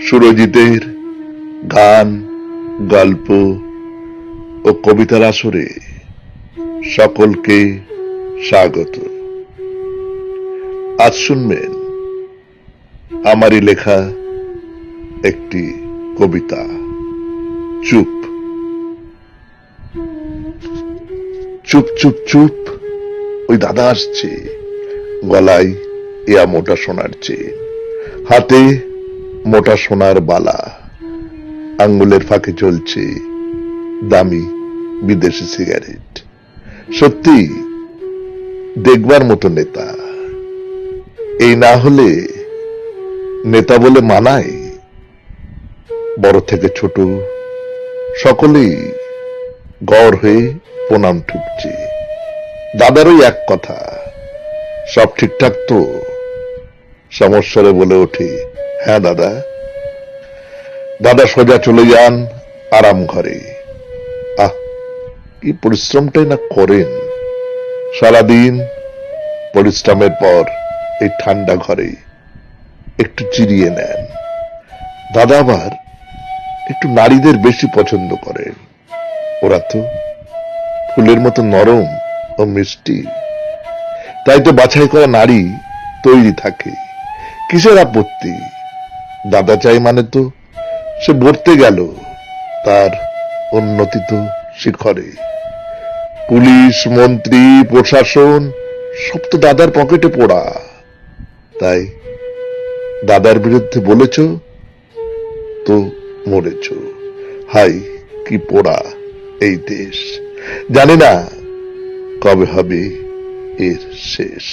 সুরজিতের গান, গল্প ও কবিতার আসরে সকলকে স্বাগত। আজ শুনবেন আমারই লেখা একটি কবিতা। চুপ। চুপ চুপ চুপ। ওই দাদা আসছে। গলায় ইয়া মোটা শোনার চেন। হাতে মোটা সোনার বালা। আঙ্গুলের ফাঁকে চলছে দামি বিদেশি সিগারেট। সত্যি, দেখবার মতো নেতা। এই না হলে নেতা বলে মানায়? বড় থেকে ছোট সকলেই গড় হয়ে প্রণাম ঠুকছে। দাদারই এক কথা, সব ঠিকঠাক তো? সমস্যারে বলে ওঠে হ্যাঁ দাদা। দাদা সোজা চলে যান আরাম ঘরে। আহ, কি পরিশ্রমটাই না করেন। সারাদিন পরিশ্রমের পর এই ঠান্ডা ঘরে একটু চিরিয়ে নেন। দাদা আবার একটু নারীদের বেশি পছন্দ করেন। ওরা তো ফুলের মতো নরম ও মিষ্টি। তাই তো বাছাই করা নারী তৈরি থাকে। কিসের আপত্তি? দাদা চাই মানে তো সে ভরতে গেল, তার উন্নতি তো শিখরে। পুলিশ, মন্ত্রী, প্রশাসন, সব তো দাদার পকেটে পড়া। তাই দাদার বিরুদ্ধে বলেছ তো মরেছ। হাই, কি পোড়া এই দেশ। জানি না কবে হবে এর শেষ।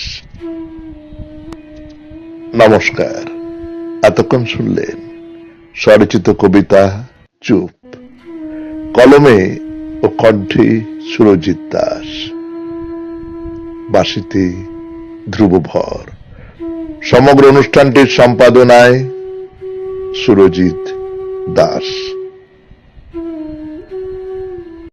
নমস্কার। এতক্ষণ শুনলেন স্বরচিত কবিতা চুপ। কলমে ও কণ্ঠে সুরজিৎ দাস। বাসিতে ধ্রুবভর। সমগ্র অনুষ্ঠানটির সম্পাদনায় সুরজিৎ দাস।